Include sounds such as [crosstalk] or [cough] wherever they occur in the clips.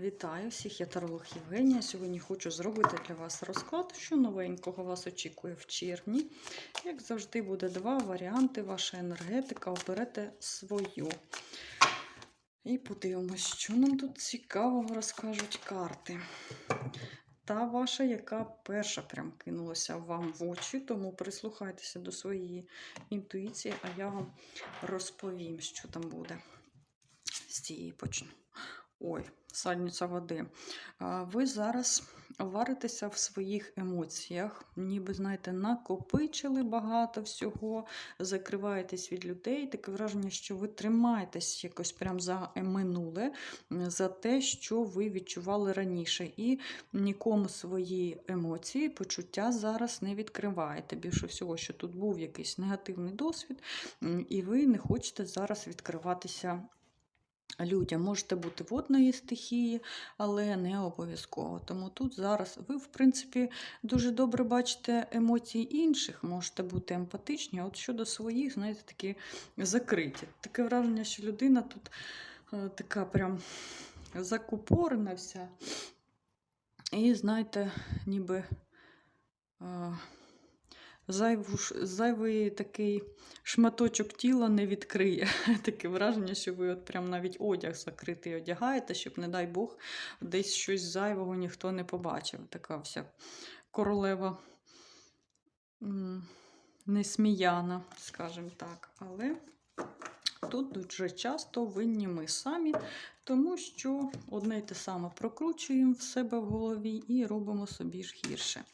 Вітаю всіх, я таролог Євгенія. Сьогодні хочу зробити для вас розклад, що новенького вас очікує в червні. Як завжди, буде два варіанти. Ваша енергетика. Оберете свою. І подивимось, що нам тут цікавого розкажуть карти. Та ваша, яка перша прям кинулася вам в очі, тому прислухайтеся до своєї інтуїції, а я вам розповім, що там буде. З цієї почну. Ой, сальниця води. Ви зараз варитеся в своїх емоціях, ніби, знаєте, накопичили багато всього, закриваєтесь від людей. Таке враження, що ви тримаєтесь якось прям за минуле, за те, що ви відчували раніше. І нікому свої емоції, почуття зараз не відкриваєте. Більше всього, що тут був якийсь негативний досвід, і ви не хочете зараз відкриватися людям. Можете бути водної стихії, але не обов'язково. Тому тут зараз ви, в принципі, дуже добре бачите емоції інших, можете бути емпатичні, от щодо своїх, знаєте, такі закриті. Таке враження, що людина тут е, така прям закупорена вся. І, знаєте, ніби. Зайву, зайвий такий шматочок тіла не відкриє. [laughs] Таке враження, що ви от прям навіть одяг закритий одягаєте, щоб, не дай Бог, десь щось зайвого ніхто не побачив. Така вся королева несміяна, скажімо так. Але тут дуже часто винні ми самі, тому що одне й те саме прокручуємо в себе в голові і робимо собі ж гірше.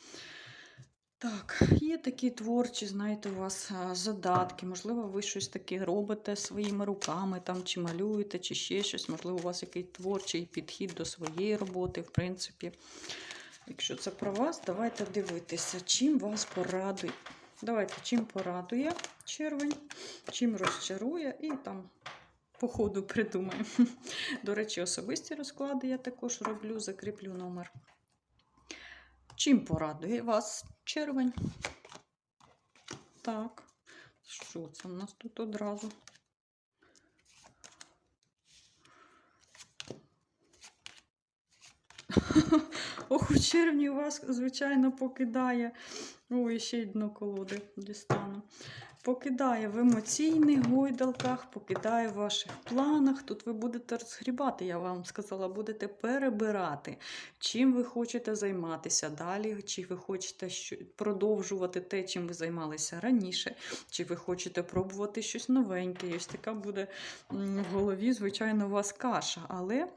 Так, є такі творчі, знаєте, у вас задатки. Можливо, ви щось таке робите своїми руками, там, чи малюєте, чи ще щось. Можливо, у вас якийсь творчий підхід до своєї роботи, в принципі. Якщо це про вас, давайте дивитися, чим вас порадує. Давайте, чим порадує червень, чим розчарує, і там по ходу придумаємо. [laughs] До речі, особисті розклади я також роблю, закріплю номер. Чим порадує вас червень? Так, що це в нас тут одразу? [laughs] Ох, у червні вас, звичайно, покидає. Ой, ще й дно колоди дістану. Покидає в емоційних гойдалках, покидає в ваших планах. Тут ви будете розгрібати, я вам сказала, будете перебирати, чим ви хочете займатися далі, чи ви хочете продовжувати те, чим ви займалися раніше, чи ви хочете пробувати щось новеньке. І ось така буде в голові, звичайно, у вас каша. Але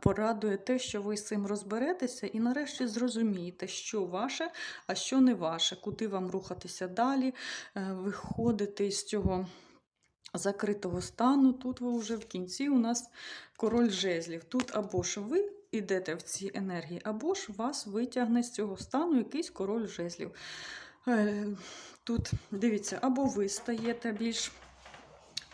порадує те, що ви з цим розберетеся і нарешті зрозумієте, що ваше, а що не ваше, куди вам рухатися далі, е, виходити з цього закритого стану. Тут ви вже в кінці у нас король жезлів. Тут або ж ви йдете в ці енергії, або ж вас витягне з цього стану якийсь король жезлів. Е, Тут дивіться, або ви стаєте більш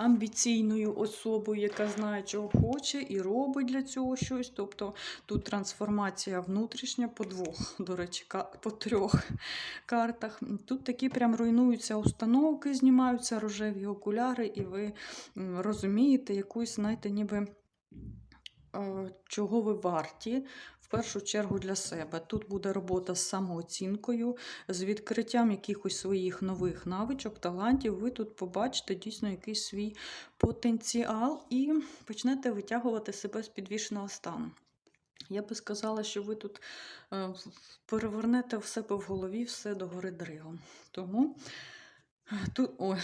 амбіційною особою, яка знає, чого хоче, і робить для цього щось. Тобто тут трансформація внутрішня по двох, до речі, по трьох картах. Тут такі прям руйнуються установки, знімаються рожеві окуляри, і ви розумієте якусь, знаєте, ніби. е, Чого ви варті, першу чергу для себе. Тут буде робота з самооцінкою, з відкриттям якихось своїх нових навичок, талантів. Ви тут побачите дійсно якийсь свій потенціал і почнете витягувати себе з підвішеного стану. Я би сказала, що ви тут е, перевернете в себе в голові все догори дригом. Тому тут ой,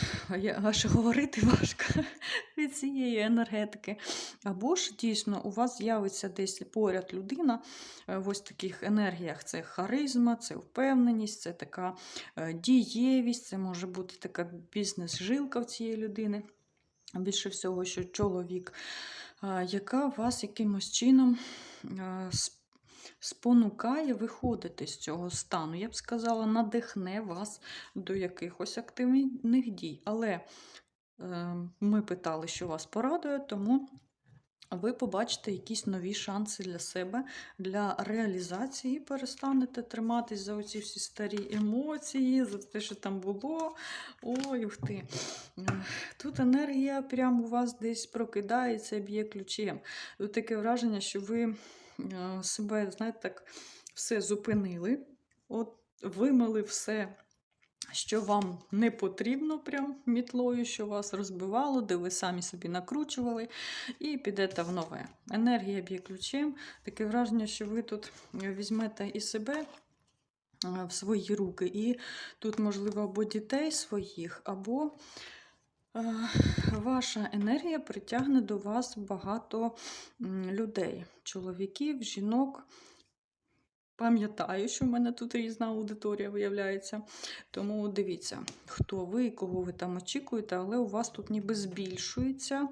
аж говорити важко [laughs] від цієї енергетики. Або ж дійсно у вас з'явиться десь поряд людина е, в ось таких енергіях: це харизма, це впевненість, це така е, дієвість, це може бути така бізнес-жилка в цієї людини. Більше всього, що чоловік, яка вас якимось чином с- спонукає виходити з цього стану. Я б сказала, надихне вас до якихось активних дій. Але е, ми питали, що вас порадує, тому ви побачите якісь нові шанси для себе, для реалізації, і перестанете триматись за оці всі старі емоції, за те, що там було. Ой, ух ти. Тут енергія прямо у вас десь прокидається, б'є ключем. Тут таке враження, що ви себе, знаєте, так все зупинили, от вимили все що вам не потрібно прям мітлою, що вас розбивало, де ви самі собі накручували, і підете в нове. Енергія б'є ключем. Таке враження, що ви тут візьмете і себе е, в свої руки, і тут, можливо, або дітей своїх, або е, ваша енергія притягне до вас багато людей, чоловіків, жінок. Пам'ятаю, що в мене тут різна аудиторія виявляється. Тому дивіться, хто ви і кого ви там очікуєте, але у вас тут ніби збільшується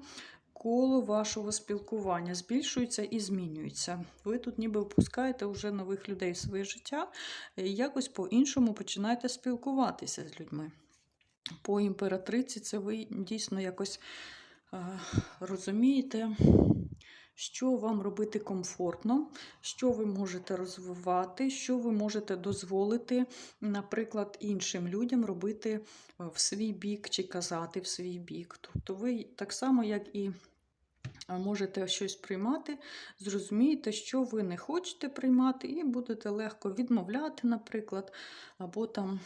коло вашого спілкування, збільшується і змінюється. Ви тут ніби впускаєте вже нових людей в своє життя і якось по-іншому починаєте спілкуватися з людьми. По імператриці це ви дійсно якось е, розумієте що вам робити комфортно, що ви можете розвивати, що ви можете дозволити, наприклад, іншим людям робити е, в свій бік чи казати в свій бік. Тобто ви так само, як і е, можете щось приймати, зрозумієте, що ви не хочете приймати, і будете легко відмовляти, наприклад, або там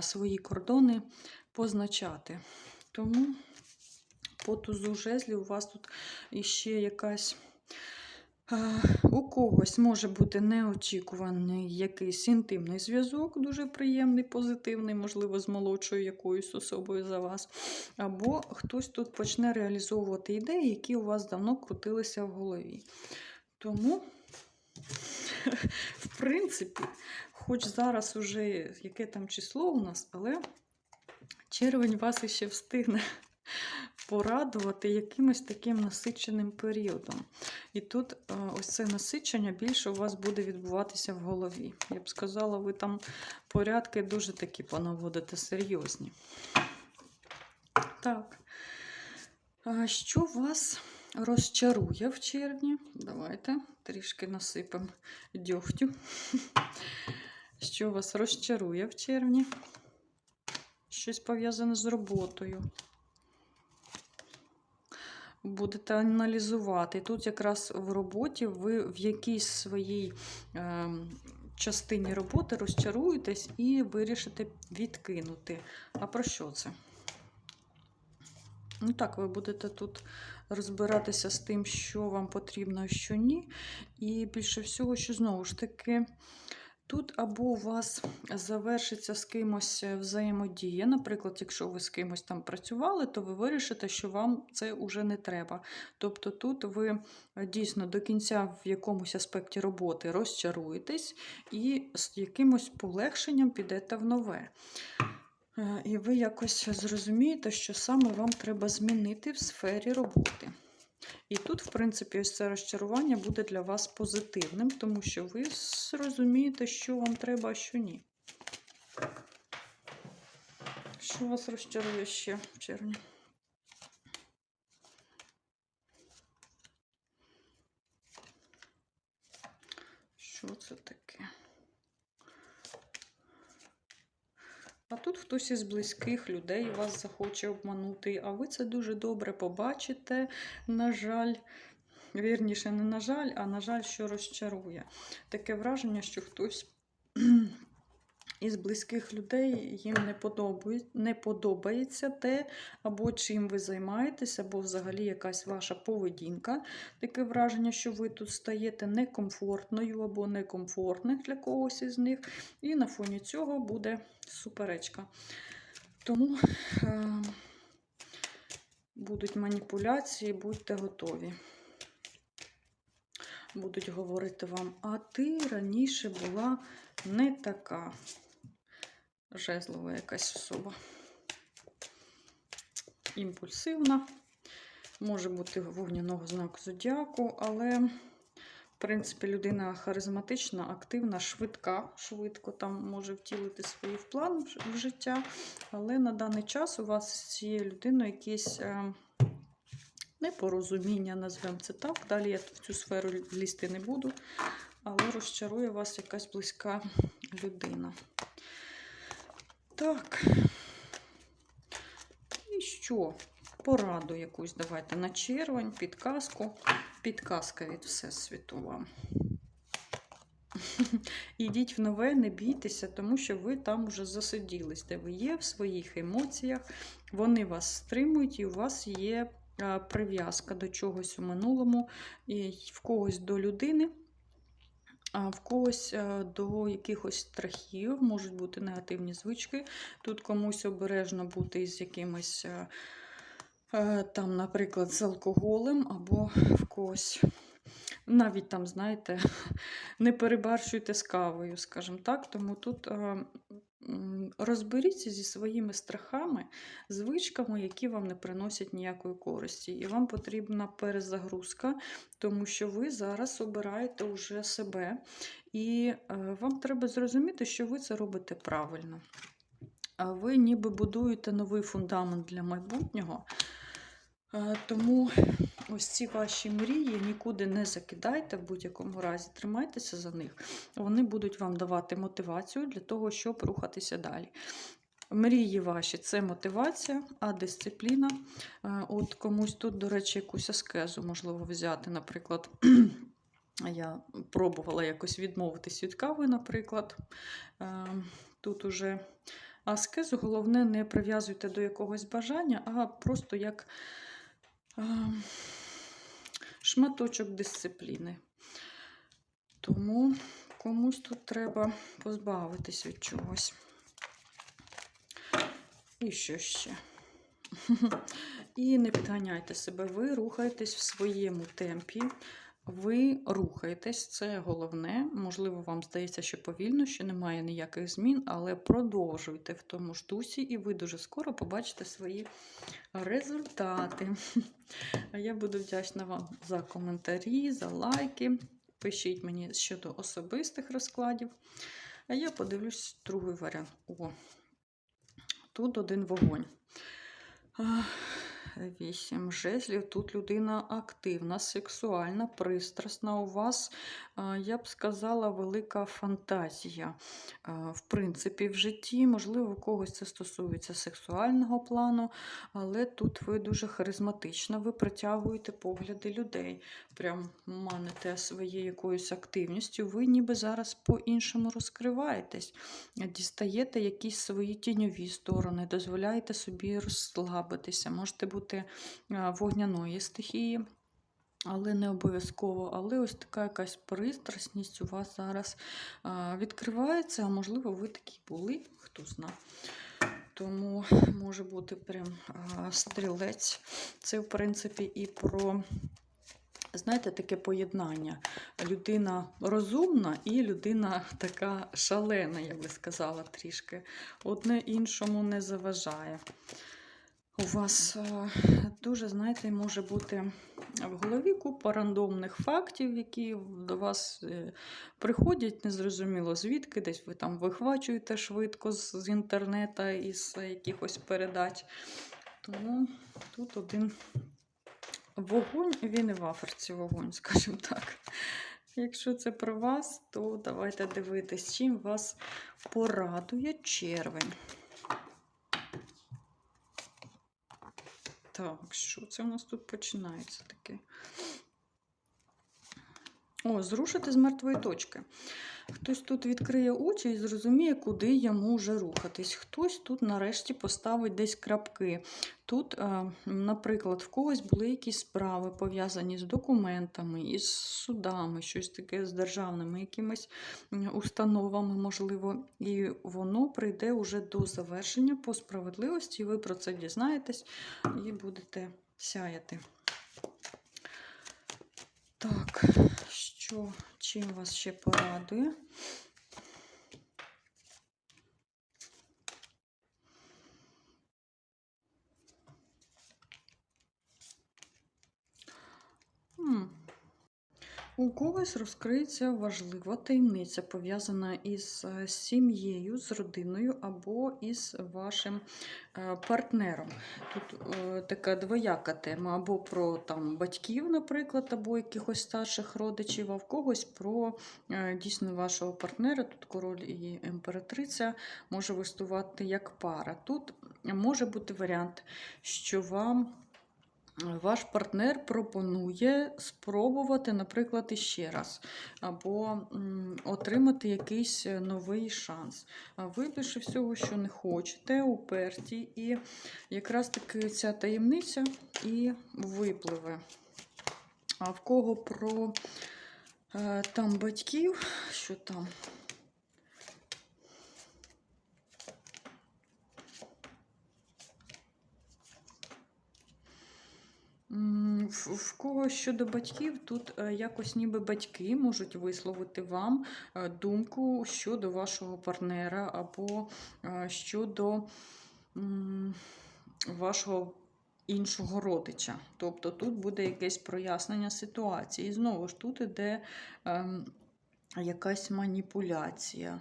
свої кордони позначати. Тому по тузу жезлі у вас тут іще якась. е, У когось може бути неочікуваний якийсь інтимний зв'язок, дуже приємний, позитивний, можливо, з молодшою якоюсь особою за вас. Або хтось тут почне реалізовувати ідеї, які у вас давно крутилися в голові. Тому, [laughs] в принципі, хоч зараз уже яке там число у нас, але червень вас іще встигне [laughs] порадувати якимось таким насиченим періодом. І тут е, ось це насичення більше у вас буде відбуватися в голові. Я б сказала, ви там порядки дуже такі понаводите серйозні. Так. Що вас розчарує в червні? Давайте трішки насипемо дьогтю. [laughs] Що вас розчарує в червні? Щось пов'язане з роботою будете аналізувати. Тут якраз в роботі ви в якійсь своїй е, частині роботи розчаруєтесь і вирішите відкинути. А про що це? Ну так, ви будете тут розбиратися з тим, що вам потрібно, а що ні. І більше всього, що знову ж таки. Тут або у вас завершиться з кимось е, взаємодія. Наприклад, якщо ви з кимось там працювали, то ви вирішите, що вам це вже не треба. Тобто тут ви е, дійсно до кінця в якомусь аспекті роботи розчаруєтесь і з якимось полегшенням підете в нове. Е, І ви якось зрозумієте, що саме вам треба змінити в сфері роботи. І тут, в принципі, ось це розчарування буде для вас позитивним, тому що ви зрозумієте, що вам треба, а що ні. Що вас розчарує ще в червні? Що це таке? А тут хтось із близьких людей вас захоче обманути, а ви це дуже добре побачите, на жаль. Вірніше, не на жаль, а на жаль, що розчарує. Таке враження, що хтось із близьких людей їм не подобається, не подобається те, або чим ви займаєтесь, або взагалі якась ваша поведінка. Таке враження, що ви тут стаєте некомфортною або некомфортних для когось із них. І на фоні цього буде суперечка. Тому е, будуть маніпуляції, будьте готові. Будуть говорити вам, а ти раніше була не така жезлова якась особа. Імпульсивна, може бути вогняного знаку зодіаку, але, в принципі, людина харизматична, активна, швидка, швидко там може втілити свої плани в життя. Але на даний час у вас з цією людиною якісь е, непорозуміння, назвемо це так. Далі я в цю сферу лізти не буду, але розчарує вас якась близька людина. Так. І що? Пораду якусь давайте на червень, підказку. Підказка від Всесвіту вам. [laughs] Ідіть в нове, не бійтеся, тому що ви там вже засиділись, де ви є в своїх емоціях, вони вас стримують, і у вас є прив'язка до чогось у минулому, і в когось до людини, в когось до якихось страхів, можуть бути негативні звички. Тут комусь обережно бути з якимось. а, а, Там, наприклад, з алкоголем або в когось навіть там, знаєте, [laughs] не перебарщуйте з кавою, скажімо так. Тому тут е, розберіться зі своїми страхами, звичками, які вам не приносять ніякої користі. І вам потрібна перезагрузка, тому що ви зараз обираєте уже себе, і е, вам треба зрозуміти, що ви це робите правильно. Ви ніби будуєте новий фундамент для майбутнього. Е, Тому ось ці ваші мрії нікуди не закидайте в будь-якому разі, тримайтеся за них. Вони будуть вам давати мотивацію для того, щоб рухатися далі. Мрії ваші це мотивація, а дисципліна. е, От комусь тут, до речі, якусь аскезу можливо взяти. Наприклад, [clears throat] я пробувала якось відмовитись від кави, наприклад. Е, Тут уже аскезу, головне, не прив'язуйте до якогось бажання, а просто як шматочок дисципліни. Тому комусь тут треба позбавитись від чогось. І що ще? [laughs] І не підганяйте себе, ви рухаєтесь в своєму темпі. Ви рухаєтесь, це головне. Можливо, вам здається, що повільно, що немає ніяких змін, але продовжуйте в тому ж дусі, і ви дуже скоро побачите свої результати. [laughs] Я буду вдячна вам за коментарі, за лайки. Пишіть мені щодо особистих розкладів. А я подивлюсь другий варіант. О, тут один вогонь. Вісім жезлів. Тут людина активна, сексуальна, пристрасна. У вас, я б сказала, велика фантазія. В принципі, в житті, можливо, у когось це стосується сексуального плану, але тут ви дуже харизматична, ви притягуєте погляди людей. Прям маните своєю якоюсь активністю. Ви ніби зараз по-іншому розкриваєтесь, дістаєте якісь свої тіньові сторони, дозволяєте собі розслабитися. Можете бути а, вогняної стихії. Але не обов'язково. Але ось така якась пристрасність у вас зараз а, відкривається, а можливо, ви такі були, хто знає. Тому може бути прям а, стрілець. Це, в принципі, і про, знаєте, таке поєднання. Людина розумна і людина така шалена, я би сказала, трішки. Одне іншому не заважає. У вас е, дуже, знаєте, може бути в голові купа рандомних фактів, які до вас е, приходять незрозуміло звідки, десь ви там вихвачуєте швидко з, інтернету із якихось передач. Тому тут один вогонь, він і в аферці вогонь, [laughs] скажімо так. Якщо це про вас, то давайте дивитись, чим вас порадує червень. Так, що це у нас тут починається таке? О, зрушити з мертвої точки. Хтось тут відкриє очі і зрозуміє, куди йому вже рухатись. Хтось тут нарешті поставить десь крапки. Тут, е, наприклад, в когось були якісь справи пов'язані з документами, із судами, щось таке з державними якимись установами, можливо, і воно прийде уже до завершення по справедливості. і Ви про це дізнаєтесь і будете сяяти. Так, що, чим вас ще порадує? У когось розкриється важлива таємниця, пов'язана із е, сім'єю, з родиною або із вашим е, партнером. Тут е, така двояка тема, або про там, батьків, наприклад, або якихось старших родичів, а в когось про дійсно вашого партнера. Тут король і імператриця може вистувати як пара. Тут може бути варіант, що вам. Ваш партнер пропонує спробувати, наприклад, іще раз, або отримати якийсь е, новий шанс. Ви більше всього, що не хочете, уперті, і якраз таки ця таємниця і випливе. А в кого про е, там батьків, що там? В, кого щодо батьків, тут е, якось ніби батьки можуть висловити вам е, думку щодо вашого партнера або е, щодо вашого іншого родича. Тобто тут буде якесь прояснення ситуації. І знову ж тут іде ем, якась маніпуляція.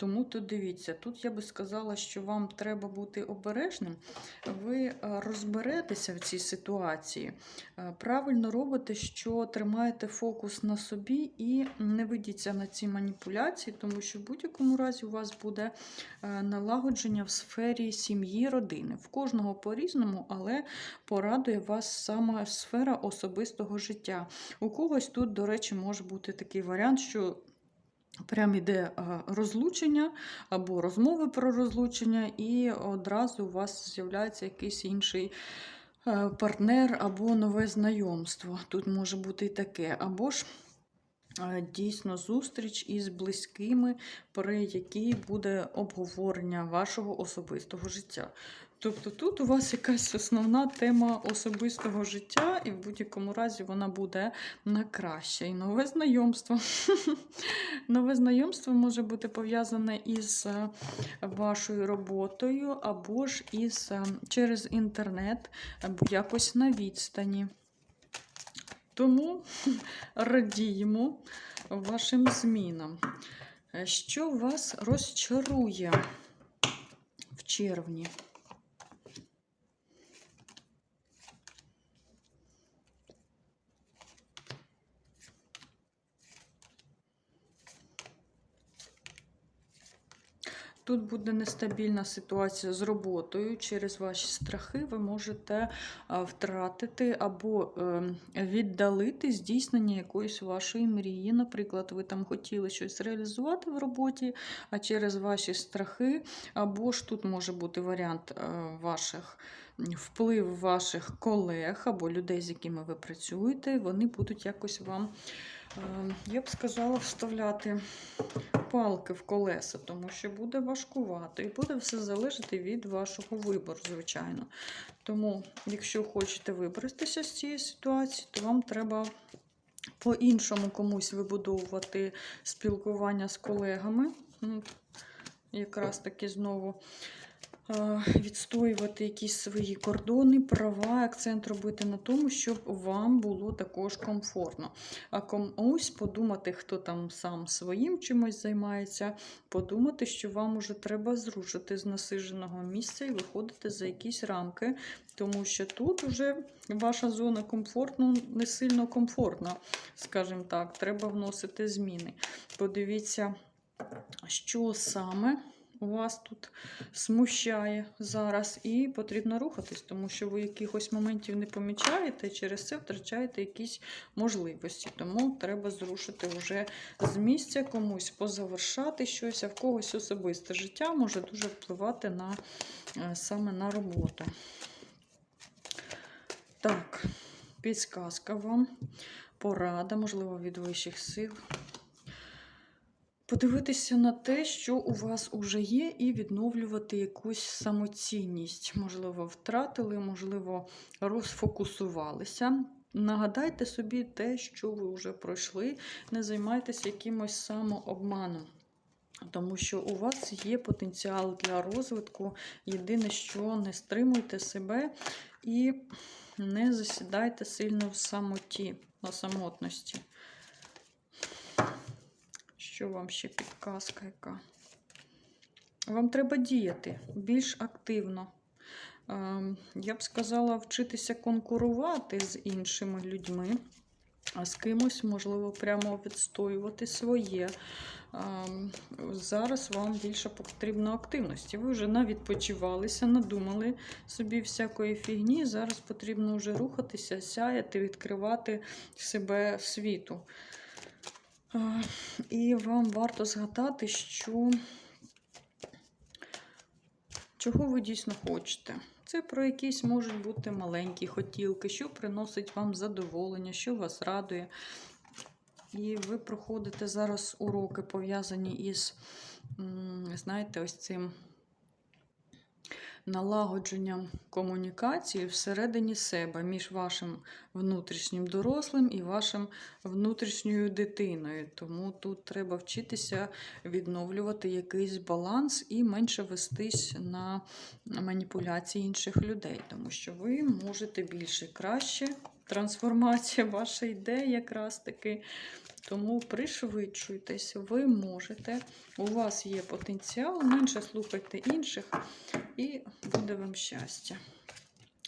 Тому то дивіться, тут я би сказала, що вам треба бути обережним. Ви е, розберетеся в цій ситуації, е, правильно робите, що тримаєте фокус на собі і не ведіться на ці маніпуляції, тому що в будь-якому разі у вас буде е, налагодження в сфері сім'ї, родини. В кожного по-різному, але порадує вас саме сфера особистого життя. У когось тут, до речі, може бути такий варіант, що Прям іде розлучення або розмови про розлучення, і одразу у вас з'являється якийсь інший е, партнер або нове знайомство. Тут може бути і таке. Або ж дійсно зустріч із близькими, при якій буде обговорення вашого особистого життя. Тобто тут у вас якась основна тема особистого життя, і в будь-якому разі вона буде на краще. І нове знайомство. [laughs] Нове знайомство може бути пов'язане із е, вашою роботою, або ж із е, через інтернет, або якось на відстані. Тому [laughs] радіємо вашим змінам. Е, Що вас розчарує в червні? Тут буде нестабільна ситуація з роботою. Через ваші страхи ви можете втратити або е, віддалити здійснення якоїсь вашої мрії. Наприклад, ви там хотіли щось реалізувати в роботі, а через ваші страхи, або ж тут може бути варіант е, ваших. Вплив ваших колег або людей, з якими ви працюєте, вони будуть якось вам, е, я б сказала, вставляти палки в колеса, тому що буде важкувато і буде все залежати від вашого вибору, звичайно. Тому, якщо хочете вибратися з цієї ситуації, то вам треба по-іншому комусь вибудовувати спілкування з колегами. Ну, Якраз таки знову е, відстоювати якісь свої кордони, права, акцент робити на тому, щоб вам було також комфортно. А комусь подумати, хто там сам своїм чимось займається, подумати, що вам уже треба зрушити з насиженого місця і виходити за якісь рамки, тому що тут вже ваша зона комфортно не сильно комфортна, скажімо так, треба вносити зміни. Подивіться, що саме вас тут смущає зараз, і потрібно рухатись, тому що ви якихось моментів не помічаєте, і через це втрачаєте якісь можливості. Тому треба зрушити вже з місця комусь, позавершати щось, а в когось особисте життя може дуже впливати на, е, саме на роботу. Так, підсказка вам, порада, можливо, від вищих сил. Подивитися на те, що у вас уже є, і відновлювати якусь самоцінність. Можливо, втратили, можливо, розфокусувалися. Нагадайте собі те, що ви вже пройшли, не займайтеся якимось самообманом. Тому що у вас є потенціал для розвитку. Єдине, що не стримуйте себе і Не засідайте сильно в самоті, на самотності. Що вам ще підказка яка? Вам треба діяти більш активно. Ем, Я б сказала, вчитися конкурувати з іншими людьми, а з кимось, можливо, прямо відстоювати своє. Ем, Зараз вам більше потрібно активності. Ви вже навідпочивалися, надумали собі всякої фігні. Зараз потрібно вже рухатися, сяяти, відкривати себе світу. І вам варто згадати, що чого ви дійсно хочете. Це про якісь можуть бути маленькі хотілки, що приносить вам задоволення, що вас радує. І ви проходите зараз уроки, пов'язані із, знаєте, ось цим налагодженням комунікації всередині себе між вашим внутрішнім дорослим і вашим внутрішньою дитиною. Тому тут треба вчитися відновлювати якийсь баланс і менше вестись на маніпуляції інших людей, тому що ви можете більше краще. Трансформація ваша йде якраз таки. Тому пришвидшуйтесь, ви можете, у вас є потенціал, менше слухайте інших, і буде вам щастя.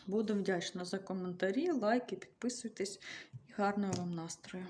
Буду вдячна за коментарі, лайки, підписуйтесь і гарного вам настрою!